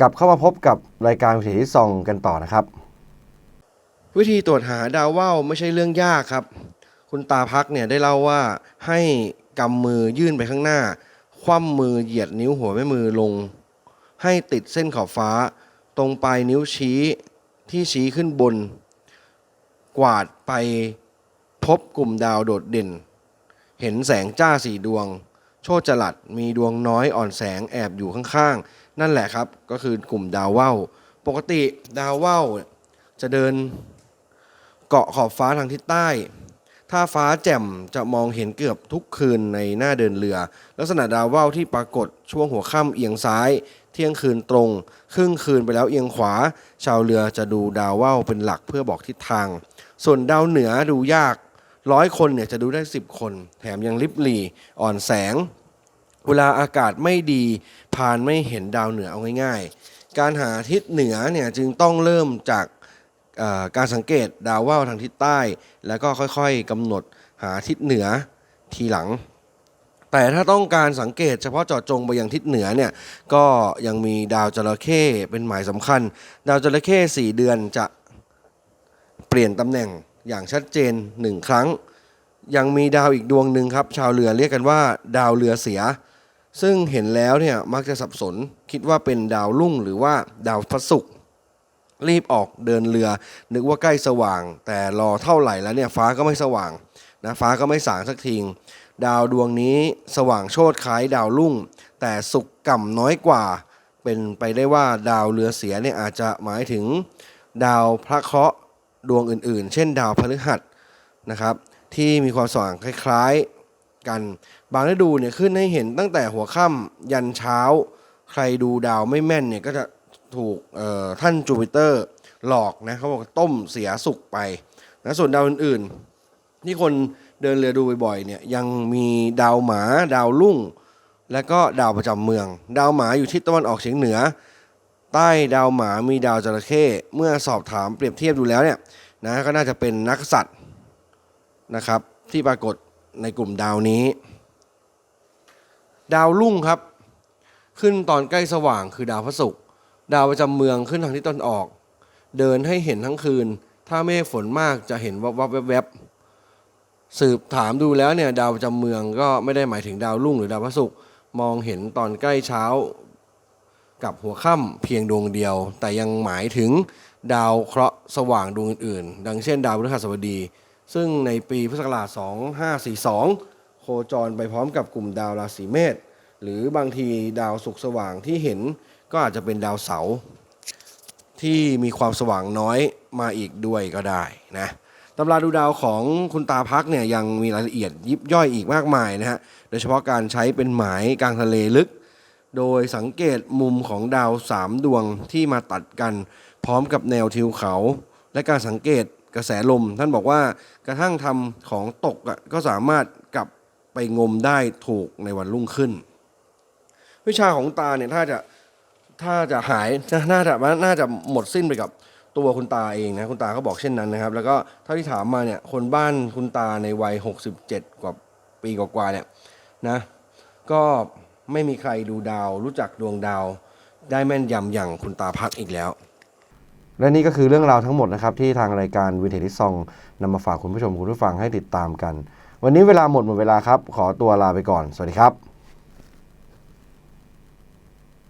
กลับเข้ามาพบกับรายการวิถีที่ซองกันต่อนะครับ วิธีตรวจหาดาวว่าวไม่ใช่เรื่องยากครับ คุณตาพักเนี่ยได้เล่าว่าให้กำมือยื่นไปข้างหน้า คว่ำมือเหยียดนิ้วหัวแม่มือลง ให้ติดเส้นขอบฟ้า ตรงปลายนิ้วชี้ที่ชี้ขึ้นบน กวาดไปพบกลุ่มดาวโดดเด่น เห็นแสงจ้าสี่ดวง โชคจลัดมีดวงน้อยอ่อนแสงแอบอยู่ข้าง นั่นแหละครับ ก็คือกลุ่มดาวว่าวปกติดาวว่าวจะเดินเกาะขอบฟ้าทางทิศใต้ ถ้าฟ้าแจ่มจะมองเห็นเกือบทุกคืนในหน้าเดินเรือ ลักษณะดาวว่าวที่ปรากฏช่วงหัวค่ำเอียงซ้าย เที่ยงคืนตรง ครึ่งคืนไปแล้วเอียงขวา ชาวเรือจะดูดาวว่าวเป็นหลักเพื่อบอกทิศทาง ส่วนดาวเหนือดูยากร้อยคนเนี่ยจะดูได้ 10 คน แถมยังลิบหลีอ่อนแสง เวลาอากาศไม่ดีพานไม่เห็นดาวเหนือเอาง่ายๆ การหาทิศเหนือเนี่ยจึงต้องเริ่มจากการสังเกตดาวว่าวทางทิศใต้ แล้วก็ค่อยๆกำหนดหาทิศเหนือทีหลัง แต่ถ้าต้องการสังเกตเฉพาะเจาะจงไปยังทิศเหนือเนี่ยก็ยังมีดาวจระเข้เป็นหมายสำคัญ ดาวจระเข้สี่เดือนจะเปลี่ยนตำแหน่งอย่างชัดเจนหนึ่งครั้ง ยังมีดาวอีกดวงหนึ่งครับ ชาวเรือเรียกกันว่า ดาวเรือเสีย ซึ่งเห็นแล้วเนี่ยมักจะสับสนคิดว่าเป็นดาวรุ่งหรือว่าดาวพระศุกร์รีบออกเดินเรือ นึกว่าใกล้สว่าง แต่รอเท่าไหร่แล้วเนี่ยฟ้าก็ไม่สว่างนะฟ้าก็ไม่สางสักทีดาวดวงนี้สว่างโชดคล้ายดาวรุ่ง แต่สุกก่ำน้อยกว่า เป็นไปได้ว่าดาวเรือเสียเนี่ยอาจจะหมายถึง ดาวพระเคราะห์ดวงอื่นๆ เช่น ดาวพฤหัสนะครับที่มีความสว่างคล้าย กัน บางฤดูเนี่ยขึ้นให้เห็นตั้งแต่หัวค่ำยันเช้า ใครดูดาวไม่แม่นเนี่ยก็จะถูกท่านจูปิเตอร์หลอกนะเขาบอกต้มเสียสุกไปนะส่วนดาวอื่นๆ ที่คนเดินเรือดูบ่อยๆเนี่ยยังมีดาวหมาดาวลุ่ง และก็ดาวประจำเมือง ดาวหมาอยู่ทิศตะวันออกเฉียงเหนือ ใต้ดาวหมามีดาวจระเข้เมื่อสอบถามเปรียบเทียบดูแล้วเนี่ยนะก็น่าจะเป็นนักสัตว์นะครับที่ปรากฏ ในกลุ่มดาวนี้ ดาวรุ่งครับ ขึ้นตอนใกล้สว่างคือดาวพระศุกร์ดาวประจำเมืองขึ้นทางทิศตะวันออก เดินให้เห็นทั้งคืน ถ้าเมฆฝนมากจะเห็นวับวับแวบแวบสืบถามดูแล้วเนี่ยดาวประจำเมืองก็ไม่ได้หมายถึงดาวรุ่งหรือดาวพระศุกร์มองเห็นตอนใกล้เช้า กับหัวค่ำเพียงดวงเดียว แต่ยังหมายถึงดาวเคราะห์สว่างดวงอื่นๆ ดังเช่น ดาวพฤหัสบดี ซึ่งในปีพุทธศักราช 2542 โคจรไปพร้อมกับกลุ่มดาวราศีเมษหรือบางทีดาวสุกสว่างที่เห็นก็อาจจะเป็นดาวเสาร์ที่มีความสว่างน้อยมาอีกด้วยก็ได้นะตำราดูดาวของคุณตาพักเนี่ยยังมีรายละเอียดยิบย่อยอีกมากมายนะฮะโดยเฉพาะการใช้เป็นหมายกลางทะเลลึก โดยสังเกตมุมของดาวสามดวงที่มาตัดกันพร้อมกับแนวทิวเขา และการสังเกต กระแสลม ท่านบอกว่ากระทั่งทำของตกก็สามารถกลับไปงมได้ถูกในวันรุ่งขึ้น วิชาของตาเนี่ยถ้าจะถ้าจะหายน่าจะน่าจะหมดสิ้นไปกับตัวคุณตาเองนะคุณตาก็บอกเช่นนั้นนะครับ แล้วก็เท่าที่ถามมาเนี่ยคนบ้านคุณตาในวัย 67 กว่าปีกว่าๆเนี่ยนะก็ไม่มีใครดูดาวรู้จักดวงดาวได้แม่นยำอย่างคุณตาพักอีกแล้ว และนี่ก็คือเรื่องราวทั้งหมดนะครับที่ทางรายการวินเทจซองนำมาฝากคุณผู้ชมคุณผู้ฟังให้ติดตามกัน วันนี้เวลาหมดหมดเวลาครับ ขอตัวลาไปก่อน สวัสดีครับ